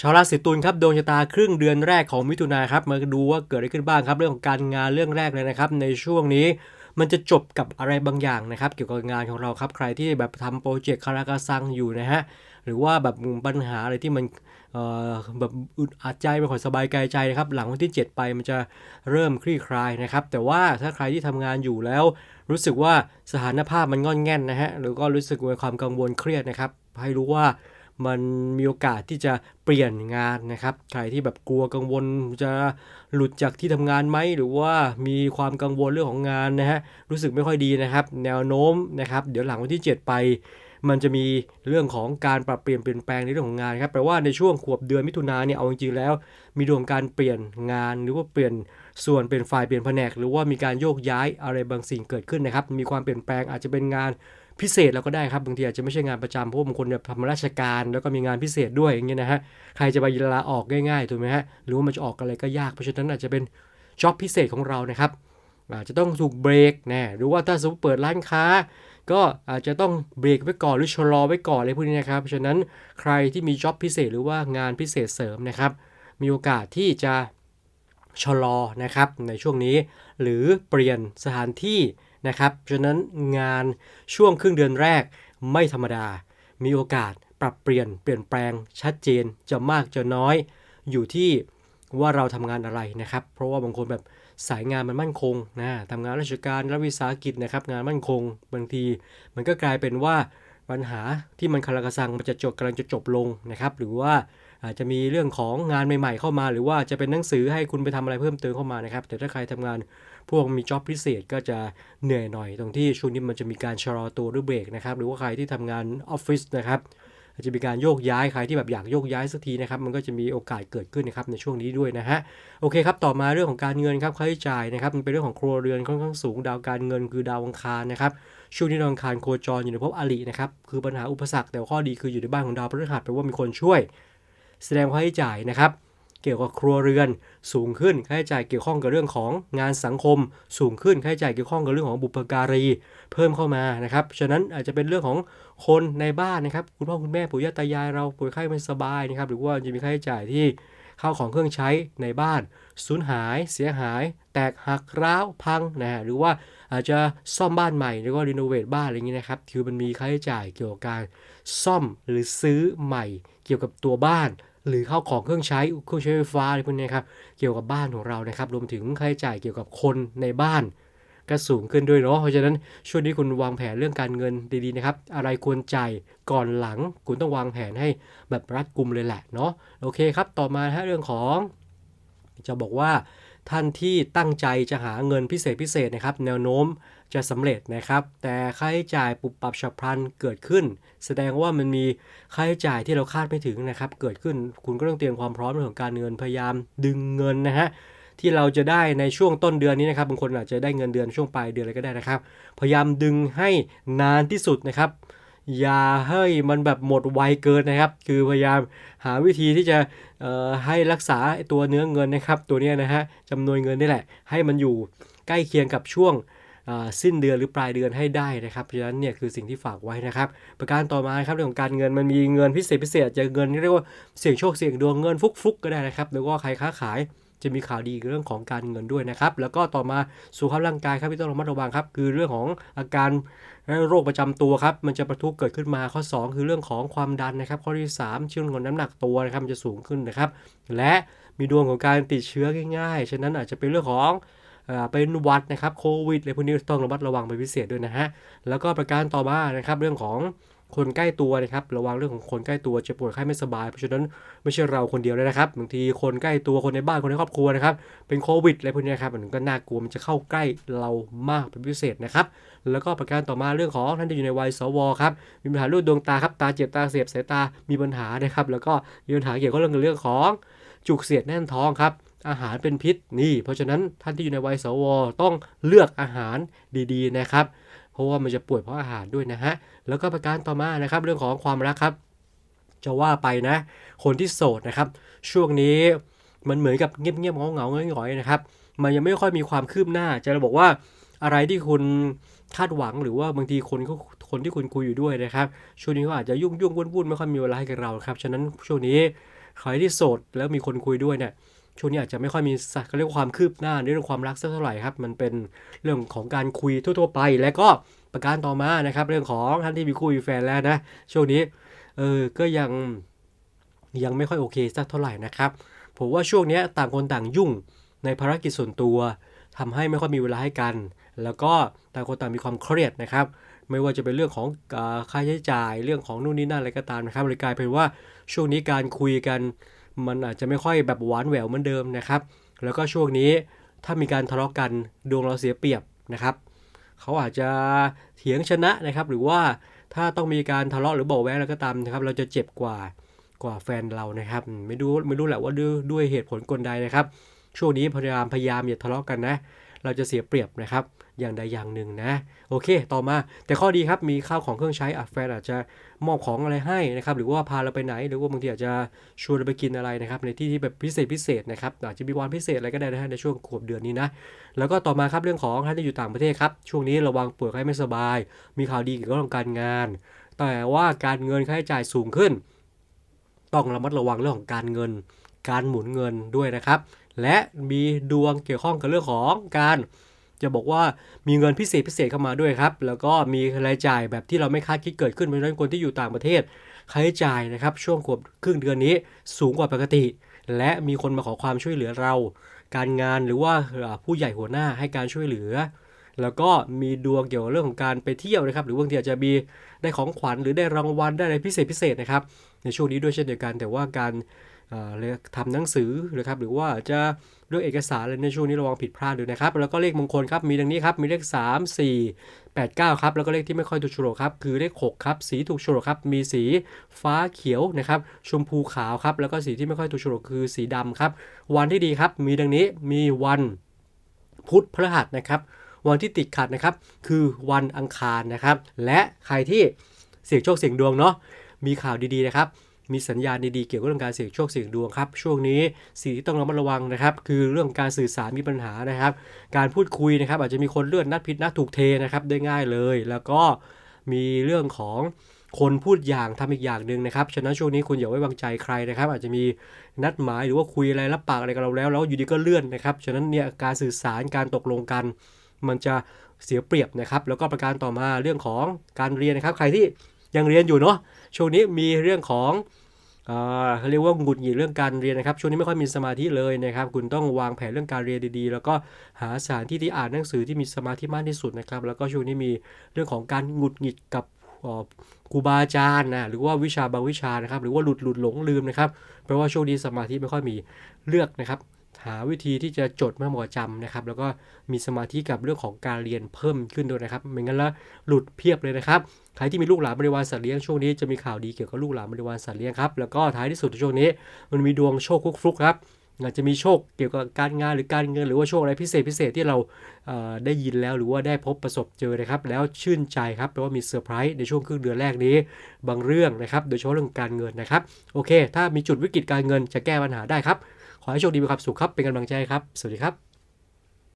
ชาวราศีตุลครับดวงชะตาครึ่งเดือนแรกของมิถุนาครับมาดูว่าเกิดอะไรขึ้นบ้างครับเรื่องของการงานเรื่องแรกเลยนะครับในช่วงนี้มันจะจบกับอะไรบางอย่างนะครับ เกี่ยวกับงานของเราครับใครที่แบบทำโปรเจกต์คาราคาซังอยู่นะฮะหรือว่าแบบปัญหาอะไรที่มันแบบอึดอัดใจไม่ค่อยสบายกายใจนะครับหลังวันที่ 7 ไปมันจะเริ่มคลี่คลายนะครับ แต่ว่าถ้าใครที่ทำงานอยู่แล้ว รู้สึกว่าสถานภาพมันงอนแง่นนะฮะหรือก็รู้สึกมีความกังวลเครียดนะครับให้รู้ว่า มันมีโอกาสที่จะเปลี่ยนงานนะครับ ใครที่แบบกลัวกังวลจะหลุดจากที่ทำงานไหมหรือว่ามีความกังวลเรื่องของงานนะฮะรู้สึกไม่ค่อยดีนะครับ แนวโน้มนะครับ เดี๋ยวหลังวันที่ 7 ไป มันจะมีเรื่องของการปรับเปลี่ยนเปลี่ยนแปลงในเรื่องของงานครับแปลว่าในช่วงขวบเดือนมิถุนาเนี่ยเอาจริงๆแล้ว มีดวงการเปลี่ยนงานหรือว่าเปลี่ยนส่วนเป็นฝ่ายเปลี่ยนแผนก หรือว่ามีการโยกย้ายอะไรบางสิ่งเกิดขึ้นนะครับ มีความเปลี่ยนแปลงอาจจะเป็นงาน พิเศษเราก็ได้ครับบางทีอาจจะไม่ใช่งานประจำเพราะว่าบางคนเนี่ยทำราชการแล้วก็มีงานพิเศษด้วยอย่างเงี้ยนะฮะใครจะไปลาออกง่ายๆถูกไหมฮะหรือว่ามันจะออกอะไรก็ยากเพราะฉะนั้นอาจจะเป็นจ็อบพิเศษของเรานะครับอาจจะต้องถูกเบรกนะหรือว่าถ้าสมมติเปิดร้านค้า ก็อาจจะต้องเบรกไว้ก่อนหรือชะลอไว้ก่อนอะไรพวกนี้นะครับเพราะฉะนั้นใครที่มีจ็อบพิเศษหรือว่างานพิเศษเสริมนะครับ มีโอกาสที่จะชะลอนะครับในช่วงนี้ หรือเปลี่ยนสถานที่ นะครับฉะนั้นงานช่วงครึ่งเดือนแรกไม่ธรรมดา มีโอกาสปรับเปลี่ยนเปลี่ยนแปลงชัดเจนจะมากจะน้อย อยู่ที่ว่าเราทำงานอะไรนะครับ เพราะว่าบางคนแบบสายงานมันมั่นคงนะทำงานราชการรัฐวิสาหกิจนะครับ งานมั่นคงบางที มันก็กลายเป็นว่าปัญหาที่มันคาราคาซังมันจะจบกำลังจะจบลงนะครับ หรือว่าอาจจะมีเรื่องของงานใหม่ ๆ เข้ามา หรือว่าจะเป็นหนังสือให้คุณไปทำอะไรเพิ่มเติมเข้ามานะครับ แต่ถ้าใครทำงาน พวกมีจ็อบพิเศษก็จะเหนื่อยหน่อยตรงที่ช่วงนี้มันจะมีการชะลอตัวหรือเบรกนะครับ หรือว่าใครที่ทำงานออฟฟิศนะครับาจจะมีการโยกย้ายใครที่แบบอยากโยกย้ายสักทีนะครับ มันก็จะมีโอกาสเกิดขึ้นนะครับในช่วงนี้ด้วยนะฮะโอเคครับต่อมาเรื่องของการเงินครับค่าใช้จ่ายนะครับมันเป็นเรื่องของครัวเรือนค่อนข้างสูงดาวการเงินคือดาวอังคารนะครับช่วงนี้ดาวอังคารโคจรอยู่ในภพอรินะครับคือปัญหาอุปสรรคแต่ข้อดีคืออยู่ในบ้านของดาวพฤหัสแปลว่ามีคนช่วย แสดงค่าใช้จ่ายนะครับ เกี่ยวกับครัวเรือนสูงขึ้นค่าใช้จ่ายเกี่ยวข้องกับเรื่องของงานสังคม สูงขึ้นค่าใช้จ่ายเกี่ยวข้องกับเรื่องของบุปการี เพิ่มเข้ามานะครับฉะนั้นอาจจะเป็นเรื่องของคนในบ้านนะครับคุณพ่อคุณแม่ปู่ย่าตายายเราป่วยไข้ไม่สบายนะครับหรือว่าจะมีค่าใช้จ่ายที่เข้าของเครื่องใช้ในบ้านสูญหายเสียหาย แตกหักร้าวพังนะฮะหรือว่าอาจจะซ่อมบ้านใหม่หรือว่ารีโนเวทบ้านอะไรอย่างนี้นะครับคือมันมีค่าใช้จ่ายเกี่ยวกับการซ่อมหรือซื้อใหม่เกี่ยวกับตัวบ้าน หรือเข้าของเครื่องใช้เครื่องใช้ไฟฟ้าอะไรพวกนี้ครับเกี่ยวกับบ้านของเรานะครับรวมถึงค่าใช้จ่ายเกี่ยวกับคนในบ้านก็สูงขึ้นด้วยเนาะเพราะฉะนั้นช่วงนี้คุณวางแผนเรื่องการเงินดีๆนะครับ อะไรควรจ่ายก่อนหลัง คุณต้องวางแผนให้แบบรัดกุมเลยแหละเนาะโอเคครับ ต่อมาฮะเรื่องของ จะบอกว่าท่านที่ตั้งใจจะหาเงินพิเศษพิเศษนะครับ แนวโน้ม จะสำเร็จนะครับ แต่ค่าใช้จ่ายปุบปับฉับพลันเกิดขึ้น แสดงว่ามันมีค่าใช้จ่ายที่เราคาดไม่ถึงนะครับเกิดขึ้นคุณก็ต้องเตรียมความพร้อมเรื่องของการเงินพยายามดึงเงินนะฮะที่เราจะได้ในช่วงต้นเดือนนี้นะครับบางคนอาจจะได้เงินเดือนช่วงปลายเดือนอะไรก็ได้นะครับ พยายามดึงให้นานที่สุดนะครับอย่าให้มันแบบหมดไวเกินนะครับ คือพยายามหาวิธีที่จะให้รักษาตัวเนื้อเงินนะครับ ตัวนี้นะฮะจำนวนเงินนี่แหละ ให้มันอยู่ใกล้เคียงกับช่วง สิ้นเดือนหรือปลายเดือนให้ได้นะครับเพราะฉะนั้นเนี่ยคือสิ่งที่ฝากไว้นะครับ ประการต่อมาครับเรื่องของการเงินมันมีเงินพิเศษพิเศษจะเงินที่เรียกว่าเสี่ยงโชคเสี่ยงดวงเงินฟุกๆก็ได้นะครับแล้วก็ใครค้าขายจะมีข่าวดีเรื่องของการเงินด้วยนะครับ แล้วก็ต่อมาสุขภาพร่างกายครับที่ต้องระมัดระวังครับ คือเรื่องของอาการโรคประจำตัวครับ มันจะประทุเกิดขึ้นมาข้อ 2 คือเรื่องของความดันนะครับ ข้อที่ 3 ชื่อของน้ำหนักตัวนะครับมันจะสูงขึ้นนะครับ และมีดวงของการติดเชื้อง่ายๆ ฉะนั้นอาจจะเป็นเรื่องของ เป็นวัดนะครับโควิดอะไรพวกนี้ต้องระมัดระวังเป็นพิเศษด้วยนะฮะแล้วก็ประการต่อมานะครับเรื่องของคนใกล้ตัวนะครับระวังเรื่องของคนใกล้ตัวเจะป่วยไข้ไม่สบายเพราะฉะนั้นไม่ใช่เราคนเดียวเลยนะครับบางทีคนใกล้ตัวคนในบ้านคนในครอบครัวนะครับเป็นโควิดอะไรพวกนี้ครับมันก็น่ากลัวมันจะเข้าใกล้เรามากเป็นพิเศษนะครับแล้วก็ประการต่อมาเรื่องของท่านที่อยู่ในวัยสวครับมีปัญหาเรื่องดวงตาครับตาเจ็บตาเสียบสายตามีปัญหานะครับแล้วก็มีปัญหาเกี่ยวกับเรื่องเรื่องของจุกเสียดแน่นท้องครับ อาหารเป็นพิษนี่ เพราะฉะนั้นท่านที่อยู่ในวัยสวต้องเลือกอาหารดีๆนะครับ เพราะว่ามันจะป่วยเพราะอาหารด้วยนะฮะแล้วก็ประการต่อมานะครับเรื่องของความรักครับ จะว่าไปนะ คนที่โสดนะครับ ช่วงนี้มันเหมือนกับเงียบๆเงาเงาๆหงอยๆนะครับมันยังไม่ค่อยมีความคืบหน้า จะบอกว่าอะไรที่คุณคาดหวังหรือว่าบางทีคนคนที่คุณคุยอยู่ด้วยนะครับ ช่วงนี้เขาอาจจะยุ่งยุ่งวุ่นวุ่นไม่ค่อยมีเวลาให้กับเราครับฉะนั้นช่วงนี้ใครที่โสดแล้วมีคนคุยด้วยเนี่ย ช่วงนี้อาจจะไม่ค่อยมีสักเขาเรียกว่าความคืบหน้าในเรื่องความรักสักเท่าไหร่ครับ มันเป็นเรื่องของการคุยทั่วๆไป และก็ประการต่อมานะครับ เรื่องของท่านที่มีคู่มีแฟนแล้วนะช่วงนี้เออก็ยังยังไม่ค่อยโอเคสักเท่าไหร่นะครับผมว่าช่วงนี้ต่างคนต่างยุ่งในภารกิจส่วนตัวทำให้ไม่ค่อยมีเวลาให้กัน แล้วก็ต่างคนต่างมีความเครียดนะครับ ไม่ว่าจะเป็นเรื่องของค่าใช้จ่ายเรื่องของนู่นนี่นั่นอะไรก็ตามนะครับเลยกลายเป็นว่าช่วงนี้การคุยกัน มันอาจจะไม่ค่อยแบบหวานแหววเหมือนเดิมนะครับ แล้วก็ช่วงนี้ถ้ามีการทะเลาะกันดวงเราเสียเปรียบนะครับเขาอาจจะเถียงชนะนะครับ หรือว่าถ้าต้องมีการทะเลาะหรือบาะแว้งแล้วก็ตามนะครับ เราจะเจ็บกว่ากว่าแฟนเรานะครับ ไม่รู้ไม่รู้แหละว่าด้วยด้วยเหตุผลกลใดนะครับ ช่วงนี้พยายามพยายามอย่าทะเลาะกันนะ เราจะเสียเปรียบนะครับ อย่างใดอย่างหนึ่งนะ โอเค ต่อมา แต่ข้อดีครับมีข้าวของเครื่องใช้อะแฟนอาจจะมอบของอะไรให้นะครับ หรือว่าพาเราไปไหน หรือว่าบางทีอาจจะชวนเราไปกินอะไรนะครับ ในที่ที่แบบพิเศษพิเศษนะครับอาจจะมีวันพิเศษอะไรก็ได้นะฮะในช่วงขวบเดือนนี้นะ แล้วก็ต่อมาครับเรื่องของท่านที่อยู่ต่างประเทศครับ ช่วงนี้ระวังป่วยไข้ไม่สบาย มีข่าวดีเกี่ยวกับเรื่องการงาน แต่ว่าการเงินค่าใช้จ่ายสูงขึ้น ต้องระมัดระวังเรื่องของการเงิน การหมุนเงินด้วยนะครับ และมีดวงเกี่ยวข้องกับเรื่องของการ จะบอกว่ามีเงินพิเศษพิเศษเข้ามาด้วยครับ แล้วก็มีรายจ่ายแบบที่เราไม่คาดคิดเกิดขึ้นเพราะฉะนั้นคนที่อยู่ต่างประเทศค่าใช้จ่ายนะครับช่วงขวบครึ่งเดือนนี้สูงกว่าปกติ และมีคนมาขอความช่วยเหลือเรา การงานหรือว่าผู้ใหญ่หัวหน้าให้การช่วยเหลือ แล้วก็มีดวงเกี่ยวกับเรื่องของการไปเที่ยวนะครับ หรือบางทีอาจจะมีได้ของขวัญหรือได้รางวัลได้อะไรพิเศษพิเศษนะครับ ในช่วงนี้ด้วยเช่นเดียวกัน แต่ว่าการเลยทำหนังสือนะครับ หรือว่าจะเรื่องเอกสารอะไรในช่วงนี้ระวังผิดพลาดด้วยนะครับ แล้วก็เลขมงคลครับ มีดังนี้ครับ มีเลข 3 4 8 9 ครับ แล้วก็เลขที่ไม่ค่อยถูกโฉลกครับ คือเลข 6 ครับ สีถูกโฉลกครับ มีสีฟ้าเขียวนะครับ ชมพูขาวครับ แล้วก็สีที่ไม่ค่อยถูกโฉลกคือสีดำครับ วันที่ดีครับ มีดังนี้ มีวันพุธพฤหัสนะครับ วันที่ติดขัดนะครับ คือวันอังคารนะครับ และใครที่เสี่ยงโชคเสี่ยงดวงเนาะมีข่าวดีๆนะครับมีสัญญาณดีๆเกี่ยวกับเรื่องการเสี่ยงโชคเสี่ยงดวงครับช่วงนี้สิ่งที่ต้องระมัดระวังนะครับ คือเรื่องการสื่อสารมีปัญหานะครับ การพูดคุยนะครับอาจจะมีคนเลื่อนนัดผิดนัดถูกเทนะครับได้ง่ายเลย แล้วก็มีเรื่องของคนพูดอย่างทำอีกอย่างหนึ่งนะครับฉะนั้นช่วงนี้คุณอย่าไว้วางใจใครนะครับ อาจจะมีนัดหมายหรือว่าคุยอะไรรับปากอะไรกับเราแล้วแล้วอยู่ดีก็เลื่อนนะครับฉะนั้นเนี่ยการสื่อสารการตกลงกัน มันจะเสียเปรียบนะครับ แล้วก็ประการต่อมาเรื่องของการเรียนนะครับ ใครที่ยังเรียนอยู่เนาะช่วงนี้มีเรื่องของเขาเรียกว่าหงุดหงิดเรื่องการเรียนนะครับ ช่วงนี้ไม่ค่อยมีสมาธิเลยนะครับ คุณต้องวางแผนเรื่องการเรียนดีๆ แล้วก็หาสถานที่ที่อ่านหนังสือที่มีสมาธิมากที่สุดนะครับ แล้วก็ช่วงนี้มีเรื่องของการหงุดหงิดกับครูบาอาจารย์นะหรือว่าวิชาบางวิชานะครับ หรือว่าหลุดหลุดหลงลืมนะครับเพราะว่าช่วงนี้สมาธิไม่ค่อยมีเลือกนะครับ หาวิธีที่จะจดมากกว่าจำนะครับ แล้วก็มีสมาธิกับเรื่องของการเรียนเพิ่มขึ้นด้วยนะครับไม่งั้นแล้วหลุดเพียบเลยนะครับใครที่มีลูกหลานบริวารสัตว์เลี้ยงช่วงนี้จะมีข่าวดีเกี่ยวกับลูกหลานบริวารสัตว์เลี้ยงครับแล้วก็ท้ายที่สุดในช่วงนี้ มันมีดวงโชคคุกฟลุกครับอาจจะมีโชคเกี่ยวกับการงานหรือการเงินหรือว่าโชคอะไรพิเศษพิเศษที่เราได้ยินแล้วหรือว่าได้พบประสบเจอนะครับ แล้วชื่นใจครับแปลว่ามีเซอร์ไพรส์ในช่วงครึ่งเดือนแรกนี้ บางเรื่องนะครับ โดยเฉพาะเรื่องการเงินนะครับ โอเค ถ้ามีจุดวิกฤตการเงินจะแก้ปัญหาได้ครับ ขอให้โชคดีมีความสุขครับ เป็นกำลังใจครับ สวัสดีครับ